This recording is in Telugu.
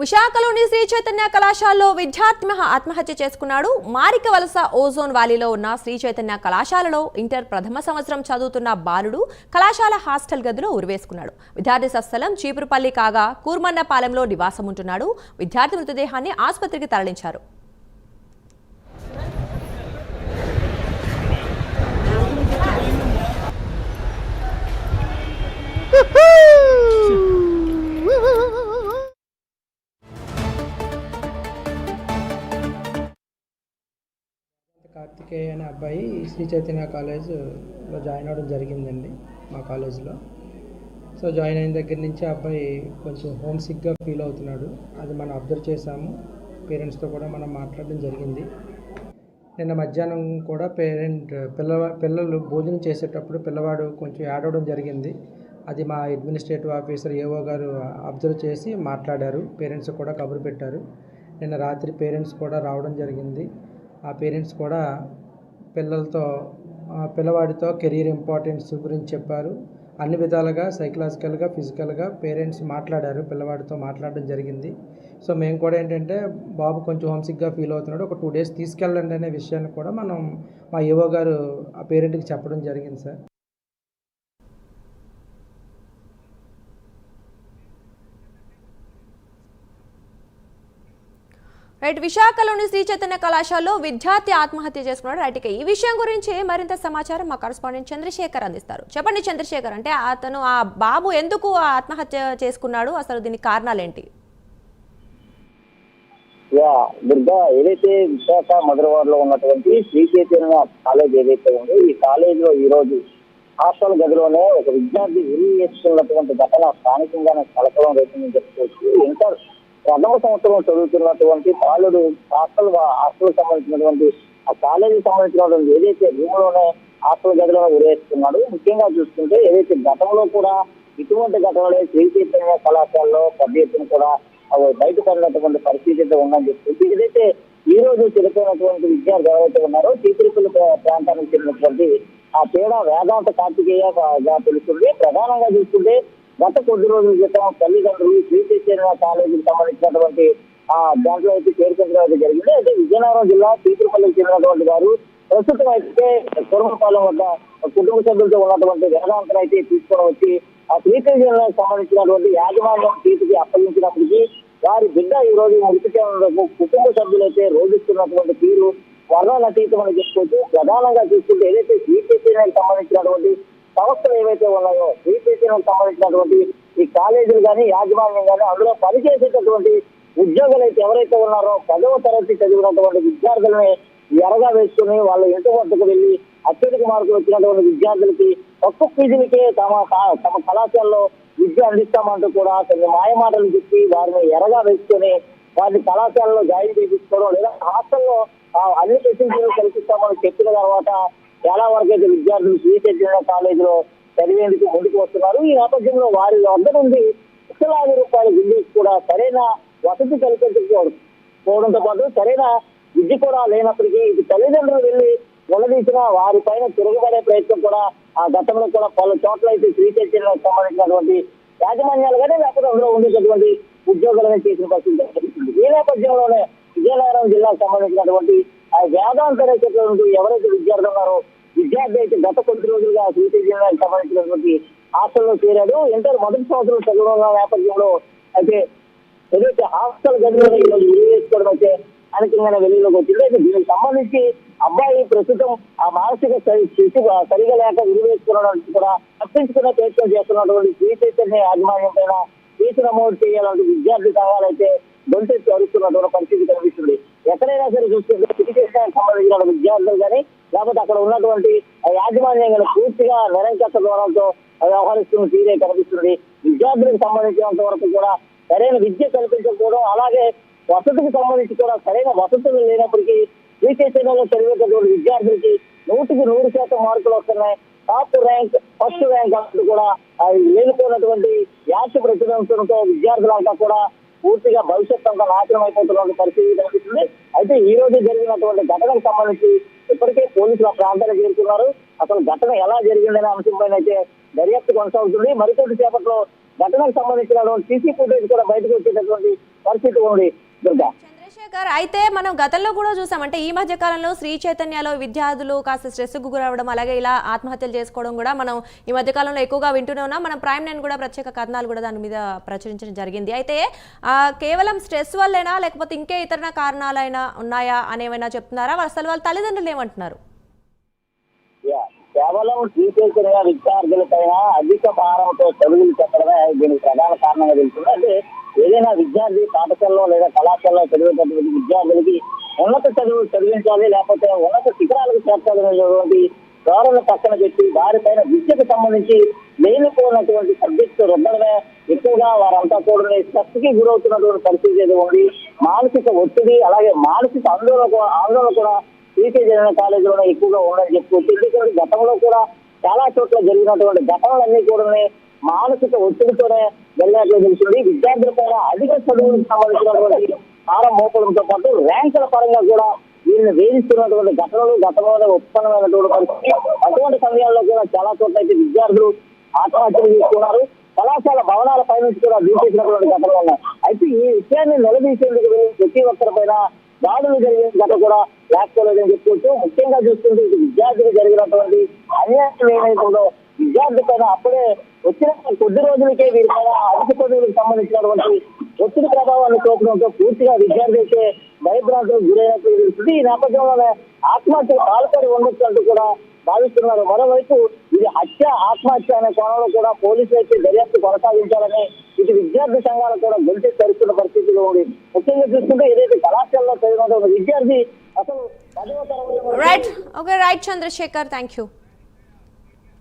విశాఖలోని శ్రీ చైతన్య కళాశాలలో విద్యార్థి మహా ఆత్మహత్య చేసుకున్నాడు. మారిక వలస ఓజోన్ వ్యాలీలో ఉన్న శ్రీ చైతన్య కళాశాలలో ఇంటర్ ప్రథమ సంవత్సరం చదువుతున్న బాలుడు కళాశాల హాస్టల్ గదిలో ఉరివేసుకున్నాడు. విద్యార్థి సస్థలం చీపురుపల్లి కాగా కూర్మన్నపాలెంలో నివాసం ఉంటున్నాడు విద్యార్థి మృతదేహాన్ని ఆసుపత్రికి తరలించారు. కార్తికేయ అనే అబ్బాయి శ్రీ చైతన్య కాలేజ్లో జాయిన్ అవ్వడం జరిగిందండి మా కాలేజ్లో. సో జాయిన్ అయిన దగ్గర నుంచి అబ్బాయి కొంచెం హోమ్ సిక్గా ఫీల్ అవుతున్నాడు. అది మనం అబ్జర్వ్ చేశాము. పేరెంట్స్తో కూడా మనం మాట్లాడడం జరిగింది. నిన్న మధ్యాహ్నం కూడా పేరెంట్ పిల్లవా పిల్లలు భోజనం చేసేటప్పుడు పిల్లవాడు కొంచెం ఏడవడం జరిగింది. అది మా అడ్మినిస్ట్రేటివ్ ఆఫీసర్ ఏఓ గారు అబ్జర్వ్ చేసి మాట్లాడారు. పేరెంట్స్ కూడా కబురు పెట్టారు. నిన్న రాత్రి పేరెంట్స్ కూడా రావడం జరిగింది. ఆ పేరెంట్స్ కూడా పిల్లలతో ఆ పిల్లవాడితో కెరీర్ ఇంపార్టెన్స్ గురించి చెప్పారు. అన్ని విధాలుగా సైకలాజికల్గా ఫిజికల్గా పేరెంట్స్ మాట్లాడారు పిల్లవాడితో మాట్లాడడం జరిగింది. సో మేము కూడా ఏంటంటే బాబు కొంచెం హోమ్సిక్గా ఫీల్ అవుతున్నాడు ఒక టూ డేస్ తీసుకెళ్ళండి అనే విషయాన్ని కూడా మనం మా ఏవో గారు ఆ పేరెంట్కి చెప్పడం జరిగింది సార్. రైట్ విశాఖలోని శ్రీ చైతన్య కళాశాలలో విద్యార్థి ఆత్మహత్య చేసుకున్నాడు. రైట్ ఇక ఈ విషయం గురించి మరింత సమాచారం మా కరస్పాండెంట్ చంద్రశేఖర్ అందిస్తారు. చెప్పండి చంద్రశేఖర్ అంటే అతను ఆ బాబు ఎందుకు ఆత్మహత్య చేసుకున్నాడు? అసలు దీనికి కారణాలేంటి? యా దుర్గా ఏదైతే విశాఖ మధురవాడలో ఉన్నటువంటి శ్రీ చైతన్య కాలేజ్ ఏదైతే ఉందో ఈ కాలేజ్లో ఈ రోజు హాస్టల్ గదిలోనే ఒక విద్యార్థి ఉరి వేసుకున్నటువంటి ఘటన స్థానికంగానే కలకలం రేపిందని చెప్పుకోవచ్చు. ఇంటర్ ప్రథమ సంవత్సరం చదువుతున్నటువంటి బాలుడు హాస్టల్ హాస్టల్ సంబంధించినటువంటి ఆ కాలేజీకి సంబంధించినటువంటి ఏదైతే రూమ్లోనే హాస్టల్ గదిలో ఉరేస్తున్నాడు ముఖ్యంగా చూసుకుంటే ఏదైతే గతంలో కూడా ఇటువంటి ఘటనలే శ్రీ చైతన్య కళాశాలలో పెద్ద ఎత్తున కూడా బయటపడినటువంటి పరిస్థితి అయితే ఉందని చెప్పేసి ఏదైతే ఈ రోజు చనిపోయినటువంటి విద్యార్థులు ఎవరైతే ఉన్నారో చీతిరిపల్లి ప్రాంతానికి చెందినటువంటి ఆ తేడా వేదాంత కార్తికేయ గా తెలుస్తుంది ప్రధానంగా చూసుకుంటే గత కొద్ది రోజుల క్రితం తల్లిదండ్రులు శ్రీ కాలేజీకి సంబంధించినటువంటి ఆ దాంట్లో అయితే చేర్పించడం అయితే జరిగింది. అయితే విజయనగరం జిల్లా చీతిరిపల్లికి చెందినటువంటి వారు ప్రస్తుతం అయితే కుర్మపాలెం వద్ద కుటుంబ సభ్యులతో ఉన్నటువంటి వేదాంతం అయితే తీసుకొని వచ్చి ఆ శ్రీకృష్ణకు సంబంధించినటువంటి యాజమాన్యం సీటుకి అప్పగించినప్పటికీ వారి బిడ్డ ఈ రోజు మృతి చెందడంతో కుటుంబ సభ్యులైతే రోధిస్తున్నటువంటి తీరు వర్ణాలతీతం అని చెప్పుకోవచ్చు. ప్రధానంగా చూసుకుంటే ఏదైతే శ్రీకృష్ణకి సంబంధించినటువంటి సంస్థలు ఏవైతే ఉన్నాయో బీపీసీ సంబంధించినటువంటి ఈ కాలేజీలు కానీ యాజమాన్యం కానీ అందులో పనిచేసేటటువంటి ఉద్యోగులు అయితే ఎవరైతే ఉన్నారో పదవ తరగతి చదివినటువంటి విద్యార్థులని ఎరగా వేసుకుని వాళ్ళ ఇంటి వద్దకు వెళ్ళి అత్యధిక మార్కులు వచ్చినటువంటి విద్యార్థులకి తక్కువ ఫీజులకే తమ తమ కళాశాలలో విద్య అందిస్తామంటూ కూడా కొన్ని మాయమాటలు చెప్పి వారిని ఎరగా వేసుకొని వారిని కళాశాలలో జాయిన్ చేయించుకోవడం లేదా హాస్టల్లో అన్ని ఫెసిలిటీలు కల్పిస్తామని చెప్పిన తర్వాత చాలా వరకు అయితే విద్యార్థులు శ్రీచైతన్య కాలేజీలో చదివేందుకు ముందుకు వస్తున్నారు. ఈ నేపథ్యంలో వారి వద్ద నుండి లక్షలాది రూపాయల విద్యుత్ కూడా సరైన వసతి కల్పించకపోవడంతో పోవడంతో పాటు సరైన విద్య కూడా లేనప్పటికీ ఇది తల్లిదండ్రులు వెళ్ళి నిలదీసిన వారి పైన తిరగబడే ప్రయత్నం కూడా ఆ గతంలో కూడా పలు చోట్ల అయితే శ్రీ సంబంధించినటువంటి యాజమాన్యాలు కానీ లేకపోతే అందులో ఉండేటటువంటి ఉద్యోగులను చేసిన పరిస్థితి ఈ నేపథ్యంలోనే విజయనగరం జిల్లాకు సంబంధించినటువంటి వేదాంత రేఖటువంటి ఎవరైతే విద్యార్థులు ఉన్నారో విద్యార్థి అయితే గత కొద్ది రోజులుగా సిటీ జిల్లాకి సంబంధించినటువంటి హాస్టల్లో చేరాడు. ఇంటర్ మొదటి సంవత్సరం చదువుతున్న నేపథ్యంలో అయితే ఏదైతే హాస్టల్ గదిలో ఈ రోజు వేసుకోవడం అయితే అనకంగా వెలుగులోకి వచ్చింది. అయితే దీనికి సంబంధించి అబ్బాయి ప్రస్తుతం ఆ మానసిక స్థితి సరిగా లేక ఉరి కూడా తప్పించుకునే ప్రయత్నం చేస్తున్నటువంటి శ్రీ చైతన్య యాజమాన్యం పైన కేసు నమోదు చేయాలంటే విద్యార్థి సంఘాలైతే గొంతెత్తి అడుగుతున్నటువంటి పరిస్థితి కనిపిస్తుంది. ఎక్కడైనా సరే చూస్తుంటే శ్రీ చైతన్యానికి సంబంధించిన విద్యార్థులు కానీ లేకపోతే అక్కడ ఉన్నటువంటి ఆ యాజమాన్యం కానీ పూర్తిగా నిరంకత ధోరణితో వ్యవహరిస్తున్న తీరే కనిపిస్తుంది. విద్యార్థులకు సంబంధించినంత వరకు కూడా సరైన విద్య కల్పించకపోవడం అలాగే వసతికి సంబంధించి కూడా సరైన వసతులు లేనప్పటికీ శ్రీ చైతన్యంలో చదివేటటువంటి విద్యార్థులకి నూటికి నూరు శాతం మార్కులు వస్తున్నాయి. టాప్ ర్యాంక్ ఫస్ట్ ర్యాంక్ అంటూ కూడా లేనిపోయినటువంటి యాచ ప్రతిదంశంతో విద్యార్థులంతా కూడా పూర్తిగా భవిష్యత్ అంతా నాశనం అయిపోతున్న పరిస్థితి కనిపిస్తుంది. అయితే ఈ రోజు జరిగినటువంటి ఘటనకు సంబంధించి ఇప్పటికే పోలీసులు ఆ ప్రాంతానికి చేరుకున్నారు. అసలు ఘటన ఎలా జరిగిందనే అంశంపైన అయితే దర్యాప్తు కొనసాగుతుంది. మరికొద్ది సేపట్లో ఘటనకు సంబంధించిన సీసీ ఫుటేజ్ కూడా బయటకు వచ్చేటటువంటి పరిస్థితి ఉంది. దుర్గా. చంద్రశేఖర్ అయితే మనం గతంలో కూడా చూసాం అంటే ఈ మధ్య కాలంలో శ్రీ చైతన్యలో విద్యార్థులు కాస్త స్ట్రెస్కు గురవడం అలాగే ఇలా ఆత్మహత్యలు చేసుకోవడం కూడా మనం ఈ మధ్య కాలంలో ఎక్కువగా వింటూనే ఉన్నాం. మనం ప్రైమ్ నైన్ కూడా ప్రత్యేక కథనాలు కూడా దాని మీద ప్రచురించడం జరిగింది. అయితే కేవలం స్ట్రెస్ వల్లేనా లేకపోతే ఇంకే ఇతర కారణాలైనా ఉన్నాయా అనేవైనా చెప్తున్నారా? అసలు వాళ్ళ తల్లిదండ్రులు ఏమంటున్నారు? కేవలం శ్రీచైతన్య విద్యార్థులపైన అధిక భారంతో చదువులు చెప్పడమే దీనికి ప్రధాన కారణంగా తెలుస్తుంది. అంటే ఏదైనా విద్యార్థి పాఠశాలలో లేదా కళాశాలలో చదివేటటువంటి విద్యార్థులకి ఉన్నత చదువు చదివించాలి లేకపోతే ఉన్నత శిఖరాలకు చేర్చాలనేటువంటి ధోరణ పక్కన పెట్టి వారిపైన విద్యకు సంబంధించి లేనిపోయినటువంటి సబ్జెక్టు రుద్దడమే ఎక్కువగా వారంతా కూడా స్ట్రెస్కి గురవుతున్నటువంటి పరిస్థితి ఏదో ఉంది. మానసిక ఒత్తిడి అలాగే మానసిక ఆందోళన ఆందోళన కూడా టీకే జరిగిన కాలేజీలో ఎక్కువగా ఉందని చెప్పుకోవచ్చు ఎందుకంటే గతంలో కూడా చాలా చోట్ల జరిగినటువంటి ఘటనలన్నీ కూడా మానసిక ఒత్తిడితోనే వెళ్ళినట్లు తెలిసింది విద్యార్థుల పైన అధిక చదువులకు సంబంధించినటువంటి భారం మోపడంతో పాటు ర్యాంకుల పరంగా కూడా వీరిని వేధిస్తున్నటువంటి ఘటనలు గతంలోనే ఉత్పన్నమైనటువంటి పరిస్థితి. అటువంటి సమయాల్లో కూడా చాలా చోట్ల అయితే విద్యార్థులు ఆత్మహత్యలు చేసుకున్నారు. కళాశాల భవనాల పై నుంచి కూడా దూచేసినటువంటి ఘటనలు ఉన్నాయి. అయితే ఈ విషయాన్ని నిలదీసేందుకు వెళ్ళిన ప్రతి ఒక్కరి పైన దాడులు జరిగిన ఘటన కూడా లేకపోలేదని చెప్పుకోవచ్చు. ముఖ్యంగా చూస్తుంటే విద్యార్థులు జరిగినటువంటి అన్యాయం ఏమైతుందో విద్యార్థి పైన అప్పుడే వచ్చిన కొద్ది రోజులకే వీరి పైన అధిక పదవులకు సంబంధించినటువంటి ఒత్తిడి ప్రభావాన్ని చూపడంతో పూర్తిగా విద్యార్థి అయితే భయభ్రాంతులకు గురైనట్లు తెలుస్తుంది. ఈ నేపథ్యంలోనే ఆత్మహత్య పాల్పడి ఉండొచ్చు కూడా భావిస్తున్నారు. మరోవైపు ఇది హత్య ఆత్మహత్య అనే కోణంలో కూడా పోలీసులు అయితే దర్యాప్తు కొనసాగించాలని ఇటు విద్యార్థి సంఘాలు కూడా గొంతు తరుస్తున్న పరిస్థితిలో ఉంది. ముఖ్యంగా చూస్తుంటే ఏదైతే కళాశాలలో చదివిన విద్యార్థి అసలు right okay right Chandrasekhar thank you